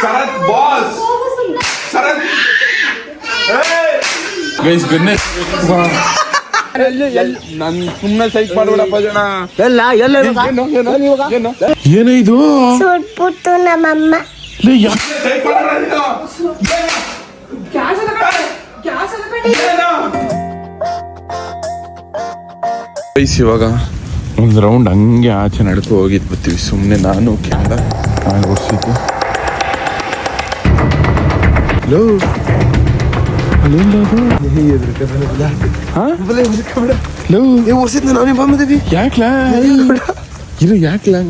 Sharath boss Sharath guys goodness ನನ್ ಸುಮ್ಮನೆ ಸೈಕ್ ಮಾಡ್ಬೇಡಪ್ಪ ಜನ ಎಲ್ಲ ಎಲ್ಲ ಏನು ಇದು ಸುಟ್ಬಿಟ್ಟು ನಮ್ಮಮ್ಮ. ಸೈಕ್ ಮಾಡ್ಬೇಡ ಇವಾಗ ಒಂದು ರೌಂಡ್ ಹಂಗೆ ಆಚೆ ನಡ್ಕೊ ಹೋಗಿದ್ ಬರ್ತೀವಿ ಸುಮ್ಮನೆ ನಾನು ಕೆಂಡ ನಾನು ಓಡಿಸಿದ್ದು. ಹಲೋ ಅಲ್ಲೆಲ್ಲ ಅದು ಹಾ? ಹಲೋ ವರ್ಷದ ನಾವೇ ಬಂದಿದ್ದೀವಿ ಯಾಕ್ಲಾ ಇರು ಯಾಕ್ಲಾ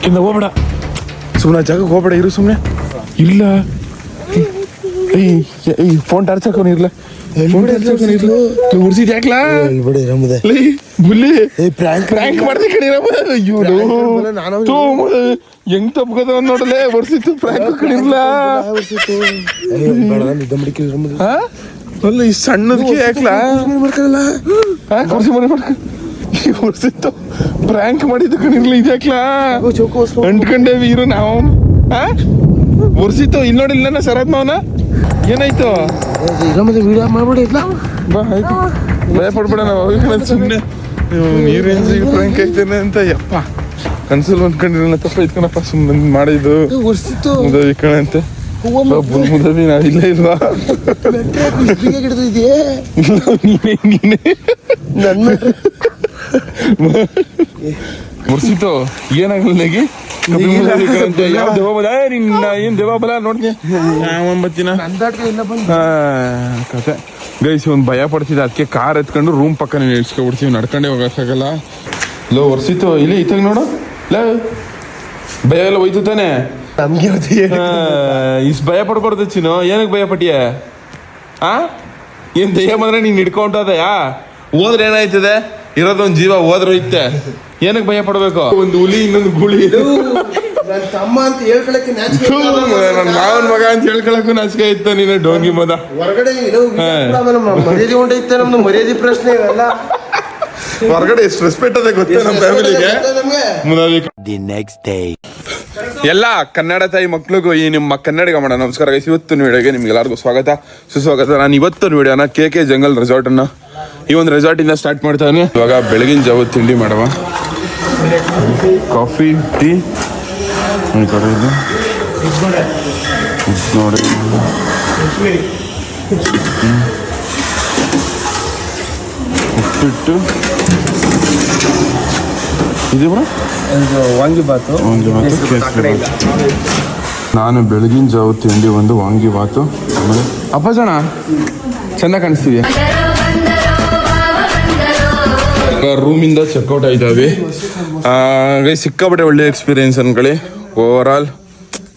ಕಿಂದ ಹೋಗ್ಬೇಡ ಸುಮ್ಮನೆ ಜಾಗಕ್ಕೆ ಹೋಗ್ಬೇಡ ಇರು ಸುಮ್ಮನೆ ಇಲ್ಲ ಫೋನ್ ಟಾರ್ಚ್ ಹಾಕೋನು ಇರ್ಲ ಫೋನ್ ಟಾರ್ಚ್ ಹಾಕೋನು ಇರ್ಲ ಉರ್ಸಿದ್ ಯಾಕ್ಲಾ ಬಿಡಿ ರಮದೆ ಲೇ, ಬುಲ್ಲಿ ಏ ಪ್ರ್ಯಾಂಕ್ ಪ್ರ್ಯಾಂಕ್ ಮಾಡ್ದೆ ಕಣಿ ಇವನು ನಾನು ಹೆಂಗ್ ತಪ್ಕೋದ ನೋಡಲೆ ಬರ್ಸಿತ್ತು ಪ್ರ್ಯಾಂಕ್? ಅಲ್ಲ ಈ ಸಣ್ಣದಕ್ಕೆ ಯಾಕ್ಲಾ? ಮನೆ ಮಾಡ್ಕ ಪ್ರ್ಯಾಂಕ್ ಮಾಡಿದ್ದು ಕಣಿರ್ಲಿ ಇದ್ಯಾಕ್ಲಾ ಅಂಟ್ಕೊಂಡೆ ವೀರು ನಾವು ಹಾ? ಬರ್ಸಿತ್ತು ಇಲ್ಲಿ ನೋಡಿಲ್ಲ ಶರತ್ ಮಾವನ ಏನಾಯ್ತು? ರಮದೆ ವಿಡಿಯೋ ಮಾಡ್ಬಿಡಿ ಇಲ್ಲ ಬಾ ಆಯ್ತು. ಭಯ ಪಡ್ಬೇಡ ನಾವು ಸುಮ್ಮನೆ ಈ ರೇಂಜಿಗೆ ಪ್ರ್ಯಾಂಕ್ ಅಂತ ಯಪ್ಪ. ಕನ್ಸಲ್ ಅಂದ್ಕೊಂಡಿರಲ್ಲ ತಪ್ಪ ಇಟ್ಕೊಳಪ್ಪ ಸುಮ್ಮನೆ ಮಾಡಿದ್ದು. ವರ್ಷಿತ್ತು ಮುದವಿ ಕಣಂತೆ ಮುದವಿ ನಾ ಇಲ್ಲ ಇಲ್ವಾ? ಇಲ್ಲ, ನೀನೇ ನೀನೇ ನನ್ನ ಮುರ್ಸಿತು ಏನಾಗಲ್ಲ ನಿನ್ನ ಏನ್ ನೋಡ್ತೀನಿ ಒಂಬತ್ತಿನ ಕತೆ. ಗೈಸ್ ಒಂದು ಭಯ ಪಡ್ತಿದ್ದೆ. ಅದಕ್ಕೆ ಕಾರ್ ಎತ್ಕೊಂಡು ರೂಮ್ ಪಕ್ಕ ನಿಲ್ಸ್ಕೊಬಿಡ್ತೀವಿ. ನಡ್ಕೊಂಡೇ ಹೋಗಕ್ಕಾಗಲ್ಲ. ಲೋ ಒರ್ಸಿತ್ತು. ಇಲ್ಲಿ ಇತ್ತಾಗ ನೋಡು. ಲೋ ಭಯ ಎಲ್ಲ ಹೋಯ್ತು ತಾನೆ? ನಮ್ಗೆ ಇಷ್ಟು ಭಯ ಪಡ್ಬಾರ್ದು ಚಿನ್ನು. ಏನಕ್ಕೆ ಭಯ ಪಟ್ಟಿಯ? ಆ? ಏನ್ ದಯ್ಯ ಬಂದ್ರೆ ನೀನ್ ಹಿಡ್ಕೊಂಡದಯಾ? ಹೋದ್ರೆ ಏನಾಯ್ತದೆ? ಇರೋದೊಂದು ಜೀವ ಹೋದ್ರೆ ಹೋಯ್ತೆ. ಏನಕ್ಕೆ ಭಯ ಪಡಬೇಕು? ಒಂದು ಹುಲಿ ಇನ್ನೊಂದು ಗುಳಿ. ನನ್ನ ತಮ್ಮ ಅಂತ ಹೇಳ್ಕೊಳಕ್ಕೆ ನಾಚಿಕೆ ಥು, ನನ್ ಮಾವನ್ ಮಗ ಅಂತ ಹೇಳ್ಕೊಳಕ್ಕೂ ನಾಚಿಕೆ ಇತ್ತು ನೀನು ಡೋಂಗಿ ಮದ. ಹೊರಗಡೆ. ನಮ್ಮ ಮರ್ಯಾದೆ ಹೊಂಟೈತೆ ನಮ್ದು ಮರ್ಯಾದೆ ಪ್ರಶ್ನೆ ಇವೆಲ್ಲ. ಹೊರಗಡೆ ಎಷ್ಟು ರೆಸ್ಪೆಕ್ಟ್ ಅದೇ ಗೊತ್ತೇ ನಮ್ಮ ಫ್ಯಾಮಿಲಿಗೆ ನಮ್ಗೆ? ಮುನಾದಿ The next day. ಎಲ್ಲ ಕನ್ನಡ ತಾಯಿ ಮಕ್ಳಿಗೂ ಈ ನಿಮ್ಮ ಕನ್ನಡಿಗ ಮಾಡ ನಮಸ್ಕಾರ ಗೈಸ್ ಇವತ್ತಿನ ವಿಡಿಯೋಗೆ ನಿಮ್ಗೆಲ್ಲರಿಗೂ ಸ್ವಾಗತ. ಸುಸ್ವಾಗತ. ನಾನು ಇವತ್ತಿನ ವಿಡಿಯೋನ ಕೆ ಕೆ ಜಂಗಲ್ ರೆಸಾರ್ಟ್ ಅನ್ನ ಈ ಒಂದು ರೆಸಾರ್ಟ್ ಇಂದ ಸ್ಟಾರ್ಟ್ ಮಾಡ್ತಾನೆ ಇವಾಗ ಬೆಳಗಿನ ಜಾವ ತಿಂಡಿ ಮಾಡವ. Coffee tea. ಈ ಕಡೆ ಇದು. ನೋಡಿ. ಉಪ್ಪಿಟ್ಟು. ಇದು ಬ್ರೋ ವಾಂಗಿ ಬಾತು ಒಂದು ಮಾತು ಕೇಸರಿ ಬಾತು. ನಾನು ಬೆಳಗಿನ ಜಾವ ತಿಂಡಿ ಒಂದು ವಾಂಗಿ ಬಾತು ಆಮೇಲೆ ಅಪ್ಪ ಜನ ಚೆಂದ ಕಾಣಿಸ್ತೀವಿ ರೂಮಿಂದ ಚೆಕ್ಔಟ್ ಆಯ್ತಾವೆ ಗೈ ಸಿಕ್ಕಾಪಟ್ಟೆ ಒಳ್ಳೆ ಎಕ್ಸ್ಪೀರಿಯನ್ಸ್ ಅನ್ಕೊಳ್ಳಿ ಓವರ್ ಆಲ್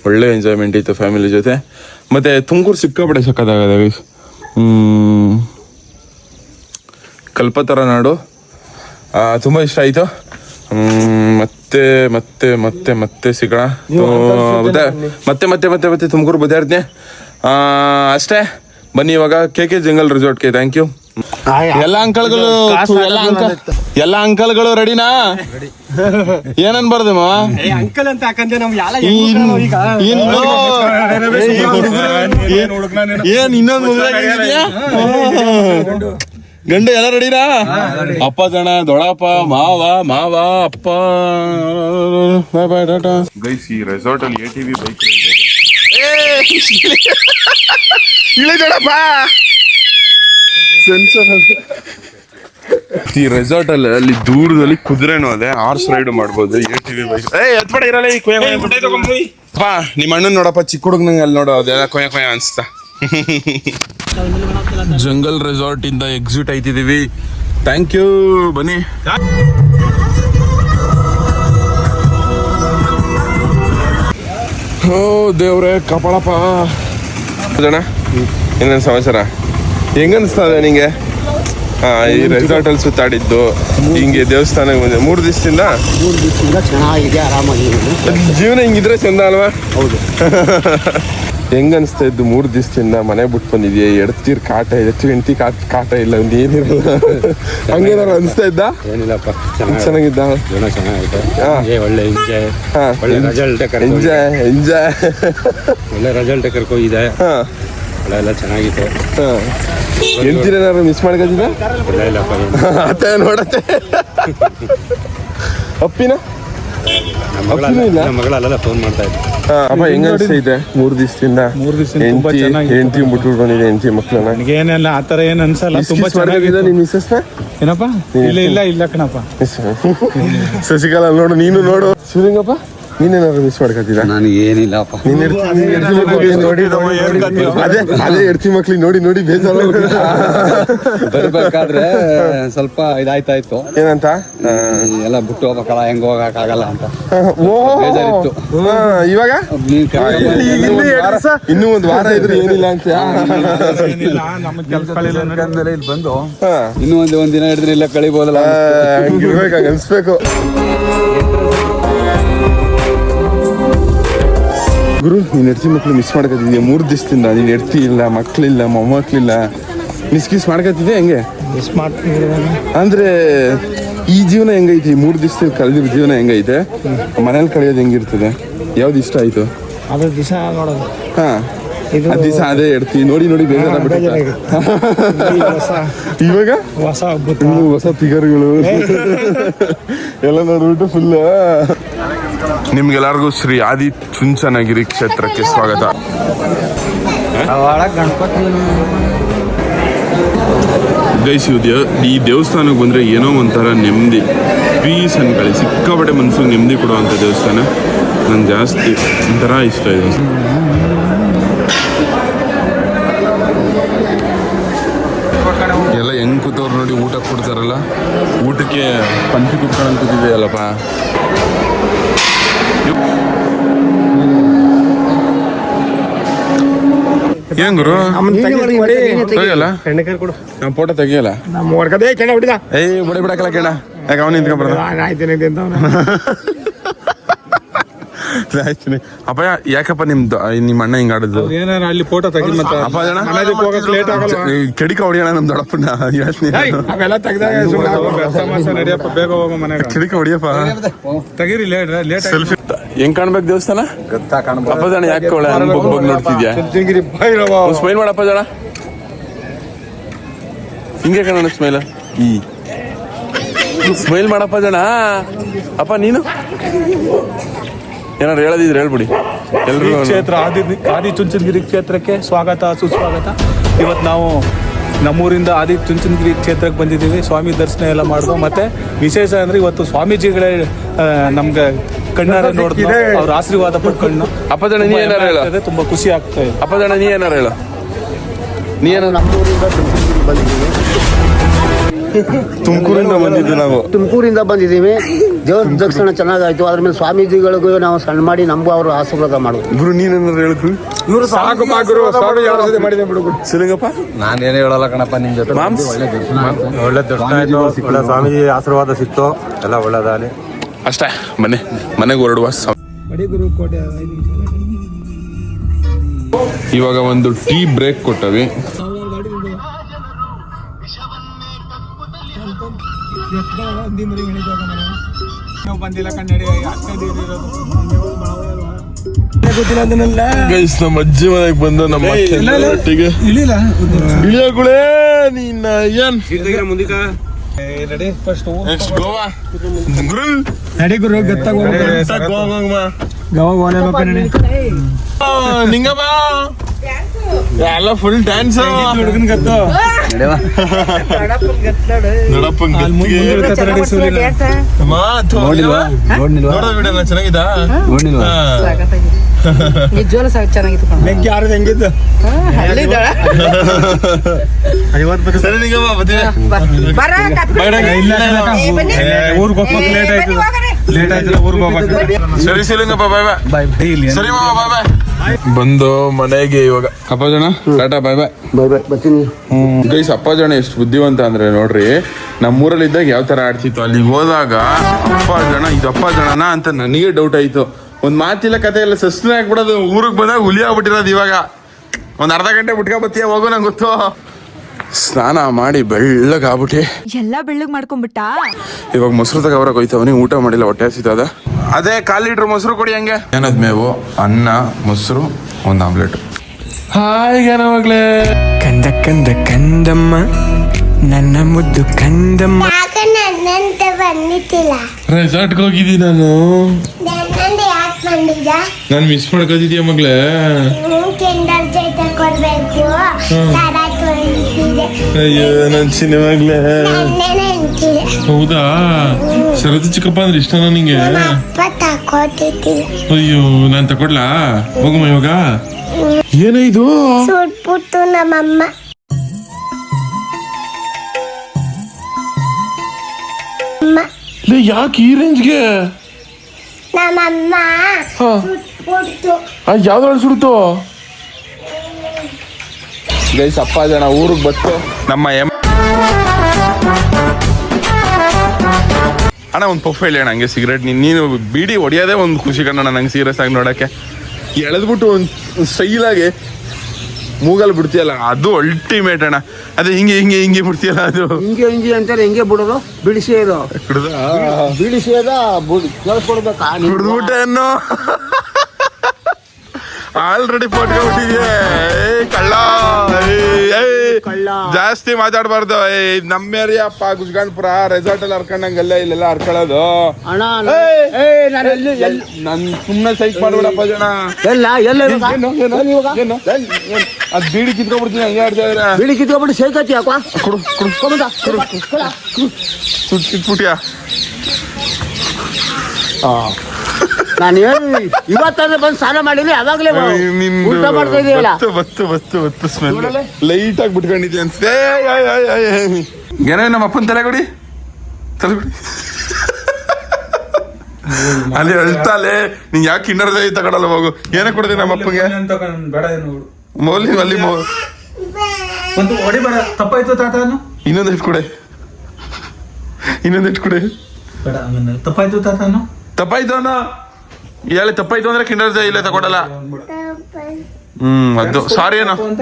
ಒಳ್ಳೆ ಎಂಜಾಯ್ಮೆಂಟ್ ಇತ್ತು ಫ್ಯಾಮಿಲಿ ಜೊತೆ. ಮತ್ತೆ ತುಮಕೂರು ಸಿಕ್ಕಾಪಟ್ಟೆ ಸಕ್ಕತ್ತಾಗದೆ ಗೈಸ್. ಕಲ್ಪತರ ನಾಡು ತುಂಬ ಇಷ್ಟ ಆಯಿತು. ಮತ್ತೆ ಮತ್ತೆ ಮತ್ತೆ ಮತ್ತೆ ಸಿಗೋಣ. ಮತ್ತೆ ಮತ್ತೆ ಮತ್ತೆ ಮತ್ತೆ ತುಮಕೂರು ಬುದ್ಧಾರ್ತೀನಿ ಅಷ್ಟೇ. ಬನ್ನಿ ಇವಾಗ ಕೆ ಕೆ ಜಂಗಲ್ ರೆಸಾರ್ಟ್ಗೆ ಥ್ಯಾಂಕ್ ಯು ಎಲ್ಲ ಅಂಕಲ್ಗಳು ಎಲ್ಲ ಅಂಕಲ್ ಎಲ್ಲ ಅಂಕಲ್ಗಳು ರೆಡಿನಾ ಏನನ್ಬಾರ್ದು ಅಂಕಲ್ ಅಂತ ಹಾಕಂದ್ರೆ ಏನ್ ಇನ್ನೊಂದು ಗಂಡ ಎಲ್ಲ ರೆಡಿನಾ ಅಪ್ಪ ಜನ ದೊಡಪ್ಪ ಮಾವ ಮಾವ ಅಪ್ಪ ಬಾಯ್ ಬಾಯ್ ಟಾಟಾ ಗೈಸ್ ಈ ರೆಸಾರ್ಟ್ ಅಲ್ಲಿ ಎ ಟಿ ವಿ ಬೈಕ್ ಇಳಿ ದೊಡಪ್ಪ ಸೆನ್ಸರ್ ಈ ರೆಸಾರ್ಟ್ ಅಲ್ಲಿ ಅಲ್ಲಿ ದೂರದಲ್ಲಿ ಕುದುರೆನೂ ಅದೇ ಹಾರ್ಸ್ ರೈಡ್ ಮಾಡ್ಬೋದು ಎ ಟಿ ವಿ ಬೈಕ್ ಏ ಎತ್ಬೇಡ ಇರಲ್ಲ ಈ ಕೊಯ್ಯ ಕೊಯ್ಯ. ಅಪ್ಪ ನಿಮ್ಮ ಅಣ್ಣನ್ ನೋಡಪ್ಪ ಚಿಕ್ಕ ಹುಡುಗನ ಅಲ್ಲಿ ನೋಡೋ ಅದೆಲ್ಲ ಕೊಯ್ಯ ಕೊಯ್ಯ ಅನ್ಸ್ತಾ ಜಂಗಲ್ ರೆಸಾರ್ಟ್ ಇಂದ ಎಕ್ಸಿಟ್ ಆಯ್ತಿದೀವಿ. ಥ್ಯಾಂಕ್ ಯು ಬನ್ನಿ. ಓ ದೇವ್ರೆ ಕಪಾಳಪ್ಪ. ಜನ ಇನ್ನೇನು ಸಮಾಚಾರ? ಹೆಂಗನ್ಸ್ತಾ ಇದೆ ನಿಂಗೆ? ಹಾ ಈ ರೆಸಾರ್ಟ್ ಅಲ್ಲಿ ಸುತ್ತಾಡಿದ್ದು ಹಿಂಗೆ ದೇವಸ್ಥಾನಕ್ಕೆ ಬಂದೆ ಮೂರು ದಿವಸದಿಂದ? ಮೂರು ದಿವಸದಿಂದ ಚೆನ್ನಾಗಿದೆ ಆರಾಮಾಗಿ ಜೀವನ ಹಿಂಗಿದ್ರೆ ಚಂದ ಅಲ್ವಾ? ಹೌದು. ಹೆಂಗ್ ಅನ್ಸ್ತಾ ಇದ್ದು ಮೂರ್ ದಿವಸದಿಂದ ಮನೆ ಬಿಟ್ಟು ಬಂದಿದ್ಯಾ? ಎಡ್ತೀರ್ ಕಾಟ ಇದೆ. ಹೆಂಡತಿ ಕಾಟ ಕಾಟ ಇಲ್ಲ ಒಂದ್ ಏನಿರಲ್ಲ. ಹಂಗೇನಾರು ಅನ್ಸ್ತಾ ಇದ್ದ? ಏನಿಲ್ಲಪ್ಪ ಚೆನ್ನಾಗಿ ಚೆನ್ನಾಗಿದ್ದ? ಚೆನ್ನಾಗಿದೆ. ಒಳ್ಳೆ ಎಂಜಾಯ್. ಒಳ್ಳೆ ರಿಸಲ್ಟ್ ಎಂಜಾಯ್ ಎಂಜಾಯ್ ಒಳ್ಳೆ ರಿಸಲ್ಟ್ ಕರ್ಕೋಗಿದೆ ಹಾ. ಎಲ್ಲ ಚೆನ್ನಾಗಿತ್ತು. ಹಾ. ಹೆಂಡ್ತಿನೇನಾರು ಮಿಸ್ ಮಾಡ್ಕೊಂಡಿದ್ದ ಇಲ್ಲ ಇಲ್ಲಪ್ಪ ಏನು. ಅತ್ತೆ ನೋಡತ್ತೆ. ಅಪ್ಪಿನ? ನಮ್ಮ ಇಲ್ಲ? ನಮ್ಮ ಮಗಳ ಫೋನ್ ಮಾಡ್ತಾ ಇದ್ದೆ ಹಾ, ಅಪ್ಪ ಹೆಂಗ ಅನ್ಸ್ತೈತೆ ಮೂರ್ ದಿವಸದಿಂದ ಮೂರು ದಿವ್ಸದಿಂದ ತುಂಬಾ ಹೆಂಡತಿ ಚೆನ್ನಾಗಿತ್ತು. ಹೆಂಡತಿ ಮುಟ್ಬಿಟ್ಕೊಂಡಿದೆ ಹೆಂಡತಿ ಮಕ್ಳನ್ನ ನನಗೇನೆಲ್ಲ ಆ ಥರ ಏನು ಅನ್ಸಲ್ಲ ತುಂಬಾ ಚೆನ್ನಾಗಿದೆ ನಿಮ್ ಮಿಸ್ಸಸ್ನ ಏನಪ್ಪ? ಇಲ್ಲ ಇಲ್ಲ ಇಲ್ಲ ಕಣಪ್ಪ. ಶಶಿಕಲಾ ನೋಡು ನೀನು ನೋಡು. ಶಿವಲಿಂಗಪ್ಪ? ನೀನೇನಾದ್ರು ಮಿಸ್ ಮಾಡ್ಕೊತಿದ ನಾನು ಏನಿಲ್ಲಪ್ಪ ನೀನ್ ಹೆಂಡ್ತಿ- ನೀನ್ ಹೆಂಡ್ತಿ ಮಕ್ಳಿಗೆ ನೋಡಿ ಅದೇ ಅದೇ ಹೆಡ್ತಿ ಮಕ್ಳಿಗೆ ನೋಡಿ ನೋಡಿ ಬೇಜಾರ ಬರ್ಬೇಕಾದ್ರೆ ಸ್ವಲ್ಪ ಇದಾಯ್ತಾ ಇತ್ತು ಏನಂತ ಈ ಎಲ್ಲ ಬಿಟ್ಟು ಹೋಗ್ಬೇಕಲ್ಲ ಹೆಂಗ್ ಹೋಗಕ್ ಆಗಲ್ಲ ಅಂತ. ಓ ಬೇಜಾರಿತ್ತು. ಹಾ, ಇವಾಗ? ನೀನ್ ಕರ್ಕೊಂಡ್ ಬಂದು ಇನ್ನೂ ಒಂದ್ ವಾರ- ಇನ್ನೂ ಒಂದ್ ವಾರ ಇದ್ರೆ ಏನಿಲ್ಲ ಅಂತ. ಇಲ್ಲಿ ಬಂದು ಇನ್ನೂ ಒಂದ್ ಒಂದ್ ದಿನ ಹಿಡಿದ್ರೆ ಇಲ್ಲ ಕಳಿಬೋದಲ್ಲ ಆ, ಹಂಗಿರ್ಬೇಕು ಹಂಗ ಅನ್ಸ್ಬೇಕು. ಗುರು ನೀನು ಹೆಡ್ತಿ ಮಕ್ಳು ಮಿಸ್ ಮಾಡ್ಕೊತಿದ್ದೆ ಮೂರು ದಿವಸದಿಂದ ನೀನು ಹೆಡ್ತಿ ಇಲ್ಲ ಮಕ್ಳಿಲ್ಲ ಮೊಮ್ಮಕ್ಳಿಲ್ಲ. ಮಿಸ್ ಗಿಸ್ ಮಾಡ್ಕೊತಿದ್ದೆ ಹೆಂಗೆ? ಅಂದರೆ ಅಂದ್ರೆ ಈ ಜೀವನ ಹೆಂಗೈತಿ? ಈ ಮೂರು ದಿವಸದಲ್ಲಿ ಕಳೆದಿರೋ ಜೀವನ ಹೆಂಗೈತೆ? ಮನೇಲಿ ಕಳೆಯೋದು ಹೆಂಗಿರ್ತದೆ? ಯಾವ್ದು ಇಷ್ಟ ಆಯಿತು? ಅದು ದಿವಸ ನೋಡೋದು. ಹಾ. ಅದ್ ದಿವಸ ಅದೇ ಎಡ್ತಿ ನೋಡಿ ನೋಡಿ ಇವಾಗ? ಹೊಸ ಹೊಸ ಫಿಗರ್ಗಳು ಎಲ್ಲ ನೋಡ್ಬಿಟ್ಟು ಫುಲ್ ನಿಮ್ಗೆಲ್ಲರಿಗೂ ಶ್ರೀ ಆದಿ ಚುಂಚನಗಿರಿ ಕ್ಷೇತ್ರಕ್ಕೆ ಸ್ವಾಗತ. ಗೈಸ್ ದೇವ್ ಈ ದೇವಸ್ಥಾನಕ್ಕೆ ಬಂದರೆ ಏನೋ ಒಂಥರ ನೆಮ್ಮದಿ. ಪೀಸ್ ಅನ್ಕೊಳ್ಳಿ ಸಿಕ್ಕಾಪಟ್ಟೆ ಮನ್ಸಿಗೆ ನೆಮ್ಮದಿ ಕೊಡುವಂಥ ದೇವಸ್ಥಾನ. ನಂಗೆ ಜಾಸ್ತಿ ಒಂಥರ ಇಷ್ಟ ಇದೆ. ಎಲ್ಲ ಹೆಂಗ್ ಕೂತವ್ರು ನೋಡಿ ಊಟ ಕೊಡ್ತಾರಲ್ಲ? ಊಟಕ್ಕೆ ಪಂಚಿ ಕೂತ್ಕೊಂಡು ಕೂತಿದೆಯಲ್ಲಪ್ಪ ಏನ್ ಗುರು? ತೆಗಿಯಲ್ಲ? ಕೊಡು ನಾ ಫೋಟೋ ತೆಗಿಯಲ್ಲ? ನಮ್ಮ ಹೊರ್ಗಡೆ ಕೆಣ ಏಯ್ ಬುಡಿ ಬಿಡಕಲ್ಲ ಕೇಳ ಯಾಕೆ ಅವನು ನಿಂತ್ಕೊಂಡ್ಬಾರ್ದು ಆಯ್ತು ಅಂತ ಆಯ್ತೀನಿ ಅಪ್ಪ ಯಾಕಪ್ಪ ನಿಮ್ದು ನಿಮ್ಮ ಅಣ್ಣ ಹಿಂಗ್ ಆಡಿದ್ರು ಅಲ್ಲಿ ಫೋಟೋ ತೆಗಿ ಮತ್ತೆ ಅಪ್ಪ ಜನ ಮನೆಗೆ ಹೋಗಕ್ಕೆ ಲೇಟ್ ಆಗಲ್ಲ ಕೆಡಿಕ ಹೊಡಿಯೋಣ ನಮ್ಮ ದೊಡ್ಡಪ್ಪನ ಹೇಳ್ತೀನಿ ಅವೆಲ್ಲ ತೆಗ್ದಾಗ ಸುಮ್ಮನೆ ನಡೆಯಪ್ಪ ಬೇಗ ಹೋಗೋ ಮನೆಗೆ. ಕೆಡಿಕ ಹೊಡಿಯಪ್ಪ. ತೆಗೀರಿ ಲೇಟ್ ಲೇಟ್ ಸೆಲ್ಫಿ ಹೆಂಗ್ ಕಾಣ್ಬೇಕು ದೇವಸ್ಥಾನ? ಅಪ್ಪ ಜನ ಯಾಕೆ ಒಳ್ಳೆ ಅನ್ಬಗ್ ಬಗ್ ನೋಡ್ತಿದ್ಯಾ? ಸ್ಮೈಲ್ ಮಾಡಪ್ಪ ಜನ. ಹಿಂಗೆ ಕಾಣೋಣ ಸ್ಮೈಲ್ ಈ. ಸ್ಮೈಲ್ ಮಾಡಪ್ಪ ಜನ. ಅಪ್ಪ ನೀನು? ಏನಾರು ಹೇಳದಿದ್ರೆ ಹೇಳ್ಬಿಡಿ. ಎಲ್ಲರೂ ಕ್ಷೇತ್ರ ಆದಿ ಆದಿ ಚುಂಚನಗಿರಿ ಕ್ಷೇತ್ರಕ್ಕೆ ಸ್ವಾಗತ ಸುಸ್ವಾಗತ. ಇವತ್ತು ನಾವು ನಮ್ಮೂರಿಂದ ಆದಿ ಚುಂಚನಗಿರಿ ಕ್ಷೇತ್ರಕ್ಕೆ ಬಂದಿದ್ದೀವಿ. ಸ್ವಾಮಿ ದರ್ಶನ ಎಲ್ಲ ಮಾಡಿದ್ವು ಮತ್ತೆ ವಿಶೇಷ ಅಂದ್ರೆ ಇವತ್ತು ಸ್ವಾಮೀಜಿಗಳೇ ನಮ್ಗೆ ಕಣ್ಣಾರೆ ನೋಡಿದ್ವು ಅವ್ರ ಆಶೀರ್ವಾದ ಪಡ್ಕೊಂಡು ಅಪ್ಪ ಜನ ನೀ ಏನಾರು ಹೇಳ. ಆಗ್ತದೆ, ತುಂಬಾ ಖುಷಿ ಆಗ್ತಾ ಇದೆ. ಅಪ್ಪ ನೀ ಏನಾರ ಹೇಳ. ನೀ ಏನಾರು ನಮ್ಮೂರಿಂದ ಚುಂಚನಗಿರಿ ಬಂದಿದ್ದೀವಿ ತುಮಕೂರಿಂದ ಬಂದಿದ್ದು ನಾವು. ತುಮಕೂರಿಂದ ಬಂದಿದ್ದೀವಿ. ದೇವ್ರ ದಕ್ಷಿಣ ಚೆನ್ನಾಗಾಯ್ತು. ಅದ್ರ ಮೇಲೆ ಸ್ವಾಮೀಜಿಗಳಿಗೂ ನಾವು ಸಣ್ಣ ಮಾಡಿ ನಮಗೂ ಅವರು ಆಶೀರ್ವಾದ ಮಾಡು ಗುರು ನೀನೇನಾದ್ರು ಹೇಳಿದ್ರು? ಇವರು ಸಾಕು ಮಾಡಿ ಸಿಲಿಂಗಪ್ಪ ಮಾಡಿದೆ ಬಿಡು ನಾನೇನು ಹೇಳಲ್ಲ ಕಣಪ್ಪ ನಿಮ್ ಜೊತೆ ಒಳ್ಳೆ ದರ್ಶನ ಆಯ್ತು. ಒಳ್ಳೆ ಸ್ವಾಮೀಜಿ ಆಶೀರ್ವಾದ ಸಿಕ್ತು. ಎಲ್ಲ ಒಳ್ಳೇದಾಗಲಿ. ಅಷ್ಟೇ ಮನೆ ಮನೆಗೆ ಹೊರಡುವ ಸ- ಇವಾಗ ಒಂದು ಟೀ ಬ್ರೇಕ್ ಕೊಟ್ಟವಿ. ಬಂದಿಲ್ಲ ಕನ್ನಡಿ ಅಷ್ಟೇ ಗೈಸ್ ನಮ್ಮ ಅಜ್ಜಿ ಮನೆಗೆ ಬಂದ ನಮ್ಮ ಒಟ್ಟಿಗೆ ಇಳಿಲ್ಲ ಇಳಿಯಗುಳೇ ನಿನ್ನ ಏನ್? Ready first next Goa. ಗುರು ನಡಿ ಗುರು ಗತ್ತಾಗ ಗೋವಾ ನಿಂಗಮ್ಮ. ಎಲ್ಲ ಫುಲ್ ಡ್ಯಾನ್ಸ್ ಹುಡುಗನ್ ಗತ್ತು ನೋಡಪ್ಪ ಅಲ್ಲಿ ಮುಂದೆ ಇರ್ತೈತೆ ನಡಿ ಸೂರ್ಯನ. ನೋಡೋ ವಿಡಿಯೋನ ಚೆನ್ನಾಗಿದಾ ನೋಡಿಲ್ವಾ ನಿಜವಾಗ್ಲೂ ಸಾಕು ಚೆನ್ನಾಗಿತ್ತು ಕಣೋ. ಬೆಂಕಿ ಯಾರದು ಹೆಂಗಿತ್ತು ಅಲ್ಲಿದ್ದಾಳ? ಸರಿ ನಿಂಗಮ್ಮ ಬರ್ತೀನಿ ಬಾ. ಬರ, ಕರ್ಕೊಂಡು ಬೇಡ, ಇಲ್ಲ, ಏ, ಬನ್ನಿ. ಹೋಗ್ಬೇಕು ಲೇಟ್ ಆಯ್ತು. ಲೇಟ್ ಆಯ್ತಲ್ಲ ಸರಿ ಸಿಲಿಂಗಪ್ಪ ಬಾಯ್ ಬಾಯ್ ಸರಿ ಬಾಯ್ ಬಾಯ್ ಬಂದು ಮನೆಗೆ ಇವಾಗ. ಅಪ್ಪ ಜನ tata bye bye bye bye ಬರ್ತೀನಿ. ಗೈಸ್ ಅಪ್ಪ ಜನ ಎಷ್ಟು ಬುದ್ಧಿವಂತ ಅಂದ್ರೆ ನೋಡ್ರಿ ನಮ್ಮ ಊರಲ್ಲಿ ಇದ್ದಾಗ ಯಾವ ತರ ಆಡ್ತಿತ್ತು? ಅಲ್ಲಿಗೆ ಹೋದಾಗ ಅಪ್ಪ ಜನ ಇದು ಅಪ್ಪ ಜನನ ಅಂತ ನನಗೆ ಡೌಟ್ ಆಯ್ತು. ಒಂದ್ ಮಾತಿಲ್ಲ ಕತೆ ಇಲ್ಲ ಸಸ್ನೆ ಹಾಕ್ಬಿಡೋದು ಊರಿಗೆ ಬಂದಾಗ ಹುಲಿ ಆಗ್ಬಿಟ್ಟಿರೋದು ಇವಾಗ. ಒಂದ್ ಅರ್ಧ ಗಂಟೆ ಬಿಟ್ಕೊ ಬತ್ತೀಯ ಹೋಗೋ ನಂಗೆ ಗೊತ್ತು. ಸ್ನಾನ ಮಾಡಿ ಬೆಳ್ಳಗಾಗ್ಬಿಟ್ಟು. ಎಲ್ಲ ಬೆಳ್ಳಗ್ ಮಾಡ್ಕೊಂಡ್ಬಿಟ್ಟ? ಇವಾಗ ಮೊಸರು ತಗೋಬರಕ್ ಹೋಯ್ತವನಿ ಊಟ ಮಾಡಿಲ್ಲ ಹೊಟ್ಟೆ ಹಸಿತದ ಅದೇ ಕಾಲ್ ಲೀಟ್ರ್ ಮೊಸರು ಕೊಡಿ ಹಂಗೆ. ಏನದ್ ಮೇವು? ಅನ್ನ ಮೊಸರು ಒಂದು ಆಮ್ಲೆಟ್. ಹಾಯ್ ಏನವಾಗ್ಲೇ ಕಂದ ಕಂದ ಕಂದಮ್ಮ ನನ್ನ ಮುದ್ದು ಕಂದಮ್ಮ. ರೆಸಾರ್ಟ್ಗೆ ಹೋಗಿದ್ದೀನಿ ನಾನು. ನಾನು ಮಿಸ್ ಬಂದಿದ್ದ? ನಾನು ಮಿಸ್ ಮಾಡ್ಕೋತಿದ್ಯಾ ಮಗ್ಲೇ ಅಯ್ಯೋ ನನ್ ಸಿನಿಮಾಗ್ಲೇ ಹೌದಾ? ಶರತ್ ಚಿಕ್ಕಪ್ಪ ಅಂದ್ರೆ ಇಷ್ಟನಾ ನನಗೆ ಅಯ್ಯೋ ನಾನ್ ತಕೊಡ್ಲಾ? ಹೋಗಮ್ಮ ಇವಾಗ. ಏನಿದು ಸುಟ್ಬಿಟ್ಟು ನಮ್ಮಮ್ಮ ಯಾಕೆ ಈ ರೇಂಜ್ಗೆ? ನಮ್ಮಮ್ಮ ಯಾವ್ದ್ರಲ್ಲಿ ಸುಡ್ತು? ಗೈಸ್ ಅಪ್ಪ ಜನ ಊರಿಗೆ ಬತ್ತು. ನಮ್ಮ ಎಂ ಅಣ್ಣ ಒಂದು ಪಫ್ ಹೇಳಿ ಅಣ್ಣ ಹಂಗೆ ಸಿಗರೇಟ್. ನೀನು ನೀನು ಬೀಡಿ ಹೊಡಿಯೋದೇ ಒಂದು ಖುಷಿ ಕಣ್ಣ ನಂಗೆ ಸೀರಿಯಸ್ ಆಗಿ ನೋಡೋಕ್ಕೆ. ಎಳೆದ್ಬಿಟ್ಟು ಒಂದು ಸ್ಟೈಲಾಗಿ ಮೂಗಲ್ಲಿ ಬಿಡ್ತೀಯಲ್ಲ ಅದು ಅಲ್ಟಿಮೇಟ್ ಅಣ್ಣ. ಅದೇ ಹಿಂಗೆ ಹಿಂಗೆ ಹಿಂಗೆ ಬಿಡ್ತೀಯಲ್ಲ ಅದು. ಹಿಂಗೆ ಹಿಂಗೆ ಅಂತಾರೆ ಹಿಂಗೆ ಬಿಡೋದು? ಬಿಡಿಸಿಯೋದು? ಬಿಡಿಸಿ ಕೇಳಿಸ್ಕೊಡ್ಬೇಕಾ ಹಿಡ್ದ್ಬಿಟ್ಟೆ ಅನ್ನೋ ಆಲ್ರೆಡಿ ಪಟ್ಕೊಂಡ್ಬಿಟ್ಟಿದ್ಯೆ ಏ ಕಳ್ಳ. ಏಯ್. ಕಳ್ಳ. ಜಾಸ್ತಿ ಮಾತಾಡಬಾರ್ದು. ನಮ್ಮ ಏರಿಯಪ್ಪ ಗುಜ್ಗಾನ್ಪುರ ರೆಸಾರ್ಟ್ ಅಲ್ಲಿ ಹರ್ಕೊಂಡಂಗೆಲ್ಲ ಇಲ್ಲೆಲ್ಲ ಹರ್ಕೊಳ್ಳೋದು. ಏ ನಾನು ಎಲ್ಲಿ ಎಲ್ಲಿ ಸುಮ್ಮನೆ ಸೈಕ್ ಮಾಡ್ಬಿಡಪ್ಪ ಜನ. ಎಲ್ಲ ಎಲ್ಲ ಎಲ್ಲಿ? ಅದ್ ಬೀಡಿ ಕಿತ್ಕೊಂಡ್ಬಿಡ್ತೀನಿ ಹಂಗೆ ಆಡ್ತಾ ಇದ್ರೆ. ಬಿಳಿ ಕಿತ್ಕೊಂಡ್ಬಿಟ್ಟು ಸೇಕತ್ತಿ ಯಾಕೋ ಕೊಡು ಕೊಡು. ಕೊಡುದ ಸುಟ್ ಕಿತ್ಬಿಟ್ಯಾ ನಾನು ಹೇಳಿ ಇವತ್ತಾದ್ರೆ ಬಂದು ಸ್ನಾನ ಮಾಡಿದ್ರೆ ಅವಾಗಲೇ ಊಟ ಮಾಡ್ತಾ ಇದೆಯಲ್ಲ ಬತ್ತು ಬತ್ತು ಬತ್ತು ಬತ್ತು ಸ್ಮೆಲ್? ಲೈಟ್ ಆಗಿ ಬಿಟ್ಕೊಂಡಿದ್ದೆ ಅನ್ಸುತ್ತೆ. ಏನೋ ನಮ್ಮ ಅಪ್ಪನ ತಲೆ ಕೊಡಿ. ತಲೆ ಕೊಡಿ. ಅಲ್ಲಿ ಅಳ್ತಾಲೆ ನೀನ್ ಯಾಕೆ ಇನ್ನರದೇ ದೈ ತಗೊಳಲ್ಲ ಹೋಗು ಏನೇ ಕೊಡ್ತೀನಿ ನಮ್ಮ ಅಪ್ಪಗೆ? ಬೇಡ ಏನು ಮೌಲಿ ಅಲ್ಲಿ ಮೌ ಒಂದು ಹೊಡಿಬೇಡ ತಪ್ಪಾಯ್ತು ತಾತ ಅನ್ನು. ಇನ್ನೊಂದು ಇಟ್ಟು ಕೊಡೆ. ಇನ್ನೊಂದು ಇಟ್ಟು ಕೊಡೆ. ಬೇಡ ಆಮೇಲೆ ತಪ್ಪಾಯ್ತು ತಾತ ತಪ್ಪಾಯ್ತು ಅನ್ನೋ ಹೇಳಿ ತಪ್ಪಾಯ್ತು ಅಂದ್ರೆ ಕಿಂಡರ್ ಇಲ್ಲೇ ತಗೊಡಲ್ಲ ಹ್ಮ್ ಅದು ಸಾರಿ ಏನೋ. ಅಂತ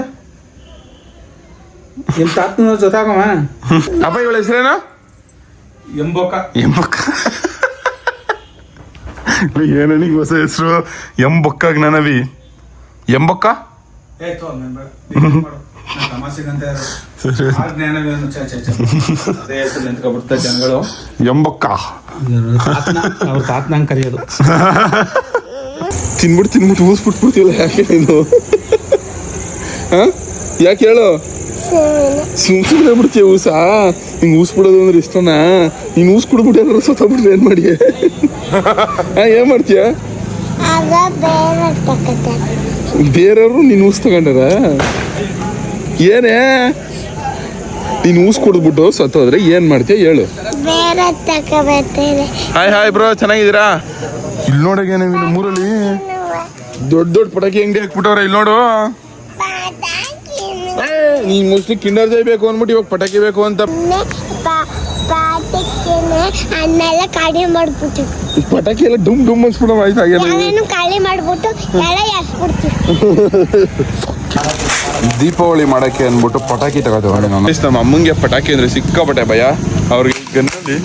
ನಿಮ್ ತಾತನ ಜೊತಾಗಮ್ಮ ಅಪ್ಪ ಇವಳ ಹೆಸರೇನೋ? ಎಂಬೊಕ್ಕ ಎಂಬಕ್ಕ ಏನನಿಗೆ ಹೊಸ ಹೆಸರು? ಎಂಬೊಕ್ಕಾಗ ನನವಿ. ಎಂಬೊಕ್ಕ ಏಯ್ತು ಆಮೇಲೆ ಬೇಡ. ನೀನ್ ಮಾಡು. ನಾನ್ ತಮಾಷೆಗಂತ ಇರೋದು. ಆ ಜ್ಞಾನವೇನು ಛೆ, ಛೆ, ಛೆ. ಅದೇ ಹೆಸರು ನಿಂತ್ಕೊಬಿಡ್ತಾರೆ ಜನಗಳು. ಎಂಬೊಕ್ಕ. ಅವ್ರ ತಾತನಂಗ್ ಕರೆಯೋದು. ತಿನ್ಬಿಟ್ಟು ತಿನ್ಬಿಟ್ಟು ಊಸ್ಬಿಟ್ಬಿಡ್ತೀವಲ್ಲ ಯಾಕೆ ನೀನು? ಹಾ? ಯಾಕೆ ಹೇಳು? ಸುಮ್ ಸುಮ್ಮನೆ ಬಿಡ್ತೀಯ ಊಸ? ಹಿಂಗೆ ಊಸ್ಬಿಡೋದು ಅಂದ್ರೆ ಇಷ್ಟನಾ? ನೀನು ಊಸ್ ಕುಡ್ಬಿಟ್ಟು ಎಲ್ಲರೂ ಸತ್ತೋಗ್ಬಿಟ್ರೆ ಏನ್ ಮಾಡಿ? ಹಾ ಏನ್ ಮಾಡ್ತೀಯ? ಆಗ ಬೇರೆ ಬೇರೆಯವರು ನೀನು ಊಸ್ ತಗೊಂಡಾರ? ಏನೇ? ನೀನು ಊಸ್ ಕುಡಿದ್ಬಿಟ್ಟು ಸತ್ತೋದ್ರೆ ಏನ್ ಮಾಡ್ತೀಯ? ಹೇಳು. ಬೇರೆ ಹಾಯ್ ಹಾಯ್ ಬ್ರೋ ಚೆನ್ನಾಗಿದ್ದೀರಾ? ಇಲ್ಲಿ ನೋಡಕ್ಕೆ ನೀವು ಮೂರಲ್ಲಿ ದೊಡ್ಡ ದೊಡ್ಡ ಪಟಾಕಿ ಅಂಗಡಿ ಹಾಕ್ಬಿಟ್ಟವ್ರೆ ಇಲ್ಲಿ ನೋಡು. ನೀನ್ ಮೋಸ್ಟ್ಲಿ ಕಿಂಡರ್ ಜೈ ಬೇಕು ಅಂದ್ಬಿಟ್ಟು ಇವಾಗ ಪಟಾಕಿ ಬೇಕು ಅಂತ. ಅನ್ನೆಲ್ಲ ಖಾಲಿ ಮಾಡ್ಬಿಟ್ಟು ಪಟಾಕಿ ಎಲ್ಲ ಡುಮ್ ಡುಮ್ ಅನ್ಸ್ಬಿಡೋ ಆಯ್ತು ಖಾಲಿ ಮಾಡ್ಬಿಟ್ಟು ಎಲ್ಲ ಎಸ್ಬಿಡ್ತೀವಿ ದೀಪಾವಳಿ ಮಾಡಕ್ಕೆ ಅಂದ್ಬಿಟ್ಟು ಪಟಾಕಿ ತಗೋತೇವೆ ನಾನು. ನಮ್ಮ ಅಮ್ಮಂಗೆ ಪಟಾಕಿ ಅಂದ್ರೆ ಸಿಕ್ಕಾಪಟ್ಟೆ ಭಯ. ಅವ್ರಿಗೆ ಗನ್ನಲ್ಲಿ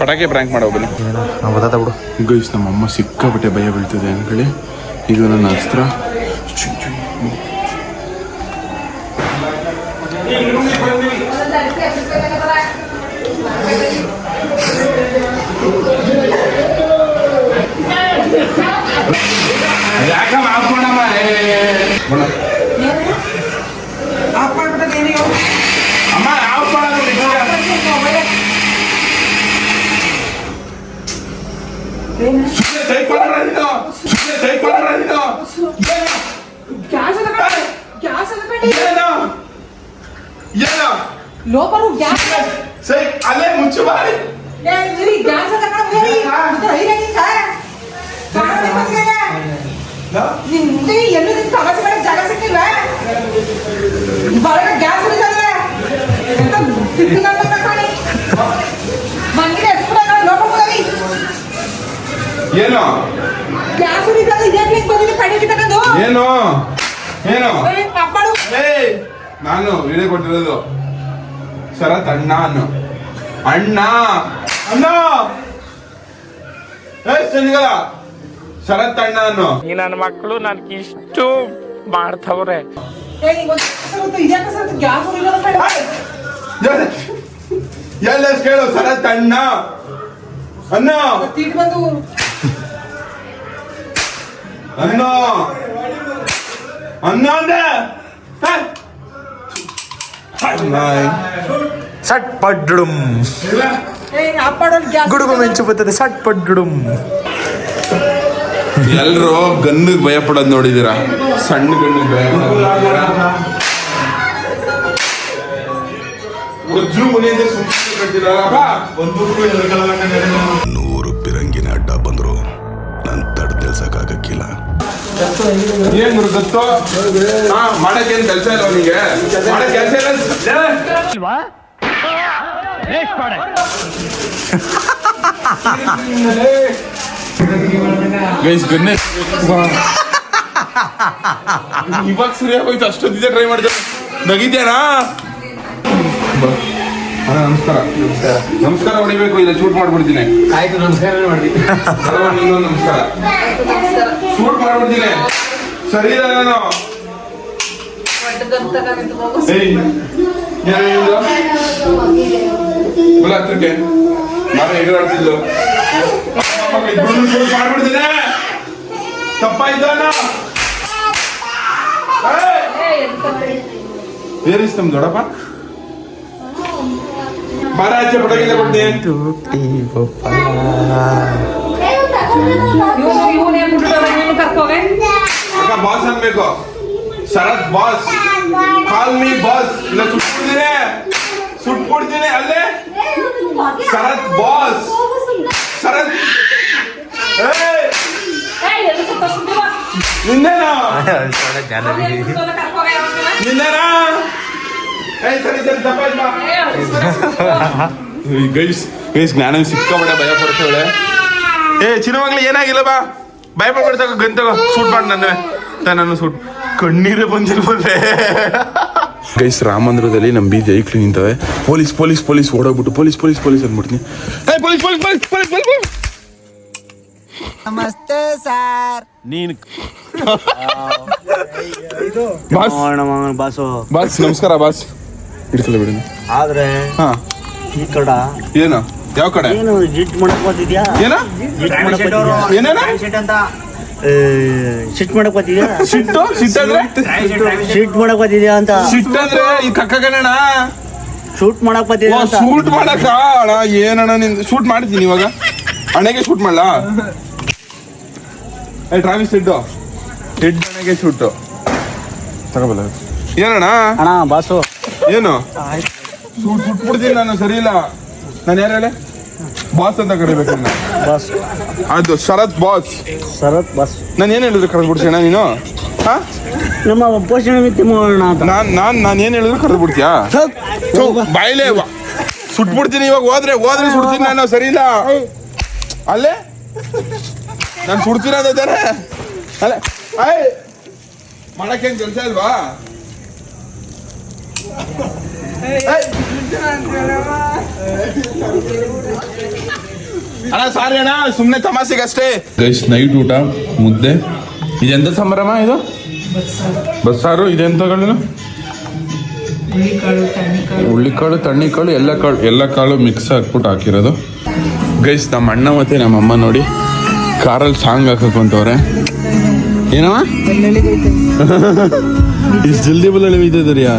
ಪಟಾಕಿ ಪ್ರ್ಯಾಂಕ್ ಮಾಡೋ ಬನ್ನಿ. ಗೈಸ್ ನಮ್ಮ ಅಮ್ಮ ಸಿಕ್ಕಾಪಟ್ಟೆ ಭಯ ಬೀಳ್ತಿದೆ ಅನ್ಕೊಳ್ಳಿ ಇದು ನನ್ನ ಅಸ್ತ್ರ. ಲೋಪರು ಗ್ಯಾಸ್ ಅಲ್ಲೇ ಮುಚ್ಚು ಬಾರಿ ಗ್ಯಾಸ್ ನಿಂದೆ ಎಲ್ಲೂ ನಿನ್ ತಮಾಷೆ ಮಾಡಕ್ ಜಾಗ ಸಿಕ್ಕಿಲ್ಲ ಹೊರಗೆ ಗ್ಯಾಸ್ ಉಳಿದಲ್ವೇ ಎಂತ ತಿಪ್ಪಿಗಂಡ ಕಾಣಿ ಮನೆಗೆ ಎಷ್ಟು ಲೋಪ ಹೋಗಲಿ ಏನು ಗ್ಯಾಸ್ ಉರಿತದೆ ಇದ್ಯಾಕೆ ಬಂದಿದೆ ಕಡೆಗೆ ತಗೊಂಡು ಏನು ಏನು ಏ, ಕಾಪಾಡು ಏಯ್ ನಾನು ವಿಡಿಯೋ ಕೊಟ್ಟಿರೋದು ಶರತ್ ಅಣ್ಣ ಅನ್ನು ಅಣ್ಣ ಅಣ್ಣ ಏ ಸರಿಗಲ್ಲ ಶರತ್ ಅಣ್ಣ ಅನ್ನು ಈ ನನ್ನ ಮಕ್ಕಳು ನನ್ಗೆ ಇಷ್ಟು ಮಾಡ್ತವ್ರೆ ಏ ನಿಂಗೊಂದು ಕೆಲಸ ಗೊತ್ತು ಇದ್ಯಾಕೆ ಸರ್ ಗ್ಯಾಸ್ ಉರಿಯೋದು ಕಡೆ ಎಲ್ಲ ಕೇಳು ಶರತ್ ಅಣ್ಣ ಅಣ್ಣ ತೀಟ್ ಬಂದು ಅಣ್ಣ ಅಣ್ಣ ಅಂದೆ ಏ. ಅಣ್ಣ. ಸಟ್ ಪಡ್ಡುಡುಂ ಇಲ್ಲ. ಏ ಎಲ್ರು ಗನ್ನಿಗೆ ಭಯ ಪಡೋದ್ ನೋಡಿದೀರಾ? ಸಣ್ಣ ಗನ್ನಿಗೆ ಭಯ. ನೂರು ಪಿರಂಗಿನ ಅಡ್ಡ ಬಂದ್ರು. ನನ್ ತಡ್ ನಿಲ್ಸಕ್ಕಾಗಕ್ಕಿಲ್ಲ. ಏನ್ ಗುರು ಗೊತ್ತು ಹಾ ಮಾಡಕ್ ಏನ್ ಕೆಲ್ಸ ಇಲ್ಲ ಅವನಿಗೆ ಮಾಡಕ್ ಕೆಲ್ಸ ಇಲ್ಲ? ಗೈಸ್ ಗುಡ್ನೆಸ್ ಇವಾಗ ಸರಿಯಾಗಿ ಹೋಯ್ತು ಅಷ್ಟೊಂದಿದೆ ಟ್ರೈ ಮಾಡಿದೆ ನಗಿದ್ಯಾನಾ? ಅಣ್ಣ, ನಮಸ್ಕಾರ. ನಮಸ್ಕಾರ. ಹೊಡಿಬೇಕು ಇಲ್ಲ ಶೂಟ್ ಮಾಡ್ಬಿಡ್ತೀನಿ. ಆಯ್ತು ನಮಸ್ಕಾರ ಮಾಡಿ ಇನ್ನೊಂದು ನಮಸ್ಕಾರ. ಶೂಟ್ ಮಾಡ್ಬಿಡ್ತೀನಿ. ಸರಿ ಇಲ್ಲ ನಾನು. ಏಯ್, ಏನ್ ಹೇಳಿದ್ದು? ಬಲ ಹತ್ರಕ್ಕೆ ಮರ ಎಗರಾಡ್ತಿದ್ಲು ಇಬ್ರನ್ನೂ shoot ಮಾಡ್ಬಿಡ್ತೀನಿ ತಪ್ಪಾಯ್ತಾನ ಏರಿಸ್ ನಮ್ ದೊಡ್ಡಪ್ಪ ಬಾರ ಆಚೆ ಪಟಾಕಿದೆ ಕೊಡ್ತೀನಿ ಇವನು ಇವನೇ ಬಿಟ್ಟು ನೀನು ಕರ್ಕೋವೆ ಅಕ್ಕ ಬಾಸ್ ಅನ್ಬೇಕು Sharath boss call me boss ಇಲ್ಲ ಸುಟ್ಬಿಡ್ತೀನಿ ಸುಟ್ಬಿಡ್ತೀನಿ ಅಲ್ಲೇ ಶರತ್ ಬಾಸ್ ಶರತ್ ಏಯ್! ನಿನ್ನೇನಾ? ನಿನ್ನೇನಾ? ಏಯ್ ಸರಿ ಸರಿ ತಪ್ಪಾಯ್ತು ಗೈಸ್ ಗೈಸ್ ಜ್ಞಾನ ಸಿಕ್ಕಾಬಡೆ ಭಯ ಪಡ್ತಾಳೆ ಏ ಚಿನ್ನಮಗ್ಳು ಏನಾಗಿಲ್ಲ ಬಾ. ಭಯ ಪಡ್ತಾಗ ಗಂತಗ ಸೂಟ್ ಶೂಟ್ ಮಾಡಿ ನನ್ನ. ನಾನು ಸೂಟ್. ಕಣ್ಣೀರೇ ಬಂದಿಲ್ವಲ್ಲೇ ಗೈಸ್ ರಾಮಂದ್ರದಲ್ಲಿ ನಮ್ಮ ಬೀದಿ ಐಕ್ಲಿ ನಿಂತವೆ. ಪೊಲೀಸ್ ಪೊಲೀಸ್ ಪೊಲೀಸ್ ಓಡೋಗ್ಬಿಟ್ಟು ಪೊಲೀಸ್ ಪೊಲೀಸ್ ಪೊಲೀಸ್ ಅಂದ್ಬಿಡ್ತೀನಿ. ಏ police police police police police. ನಮಸ್ತೆ ಸರ್. ನೀನು ಬಾಸ್. ಬಾಸು ಬಾಸ್ ನಮಸ್ಕಾರ ಬಾಸ್. ಹಿಡ್ಕಲ್ಲ ಬಿಡಿ. ಆದ್ರೆ ಹಾ. ಈ ಕಡ ಏನು? ಯಾವ ಕಡೆ? ಏನು ಜಿಟ್ ಮಾಡಕ್ ಬಂದಿದ್ಯಾ ಏನ? ಜಿಟ್ ಮಾಡಕ್ ಬಂದಿದ್ಯಾ ಶಿಟ್ ಶಿಟ್ ಮಾಡಕ್ ಬತ್ತಿದ್ಯಾ ಶಿಟ್ಟು ಶಿಟ್ ಸಿಟ್ಟಂದ್ರೆ ಶೀಟ್ ಮಾಡಕ್ ಬಂದಿದ್ಯಾ ಅಂತ? ಸಿಟ್ಟಂದ್ರೆ ಈ ಕಕ್ಕಗಣ ಶೂಟ್ ಮಾಡಕ್ ಬಂದಿದ್ಯಾ ಶೂಟ್ ಮಾಡಕ ಅಣ್ಣ ಏನಣ್ಣ ನಿಂದು? ಶೂಟ್ ಮಾಡ್ತೀನಿ ಇವಾಗ ಅಣ್ಣಗೆ ಶೂಟ್ ಮಾಡ್ಲಾ? ಏ ಟ್ರಾವಿಸ್ ಸಿಟ್ಟು ಹೆಡ್ ಅಣ್ಣಗೆ ಶೂಟ್. ತಗೋಬಲ್ಲ. ಏನಣ್ಣ? ಅಣ್ಣ ಬಾಸು. ಏನು? ಶೂಟ್ ಸುಟ್ಬಿಡ್ತೀನಿ ನಾನು ಸರಿ ಇಲ್ಲ. ನಾನು ಯಾರು ಹೇಳಿ? ಬಾಸ್ ಅಂತ ಕರಿಬೇಕು. ಬಾಸ್. ಅದು ಶರತ್ ಬಾಸ್. ಶರತ್ ಬಾಸ್. ನಾನು ಏನು ಹೇಳಿದ್ರು ಕರೆದು ಬಿಡ್ತೀಯಣ್ಣ ನೀನು? ಹಾ? ನಮ್ಮ ಪೋಷಣೆ ಮಿತಿ ನಾನ್ ನಾನ್ ನಾನು ಏನು ಹೇಳಿದ್ರು ಕರೆದು ಬಿಡ್ತೀಯಾ ಬಾಯ್ಲೆ ಸುಟ್ಬಿಡ್ತೀನಿ ಇವಾಗ ಹೋದ್ರೆ ಹೋದ್ರೆ ಸುಡ್ತೀನಿ ನಾನು ಸರಿ ಇಲ್ಲ. ಅಲ್ಲೇ? ನಾನು ಸುಡ್ತಿರೋದೇ ಅಂತ ಅಲ್ಲೇ ಆಯ್ ಮಾಡಕ್ಕೇನ್ ಕೆಲಸ ಇಲ್ವಾ? ಅಣ್ಣ ಸಾರಿ ಅಣ್ಣ ಸುಮ್ಮನೆ ತಮಾಷೆಗೆ ಅಷ್ಟೇ ಗೈಸ್ ನೈಟ್ ಊಟ ಮುದ್ದೆ. ಇದೆಂತ ಸಂಭ್ರಮ ಇದು? ಬಸ್ಸಾರು ಇದೆಂತ ಕಾಳು ಹುಳ್ಳಿಕಾಳು ತಣ್ಣಿಕಾಳು ಎಲ್ಲ ಕಾಳು ಎಲ್ಲ ಕಾಳು ಮಿಕ್ಸ್ ಹಾಕ್ಬಿಟ್ಟು ಹಾಕಿರೋದು. ಗೈಸ್ ನಮ್ಮ ಅಣ್ಣ ಮತ್ತೆ ನಮ್ಮ ಅಮ್ಮ ನೋಡಿ. ಕಾರಲ್ಲಿ ಸಾಂಗ್ ಹಾಕಕ್ಕಂತವ್ರೆ ಏನವ? ಇಷ್ಟು ಜಲ್ದಿ ಬಳ್ಳೊಳ್ಳಿ ಒಯ್ತಿದ್ದೀರಿಯಾ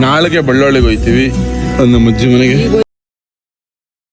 ನಾಳೆಗೆ ಬಳ್ಳೊಳ್ಳಿಗೆ ಹೋಯ್ತೀವಿ ನಮ್ಮ ಅಜ್ಜಿ ಮನೆಗೆ.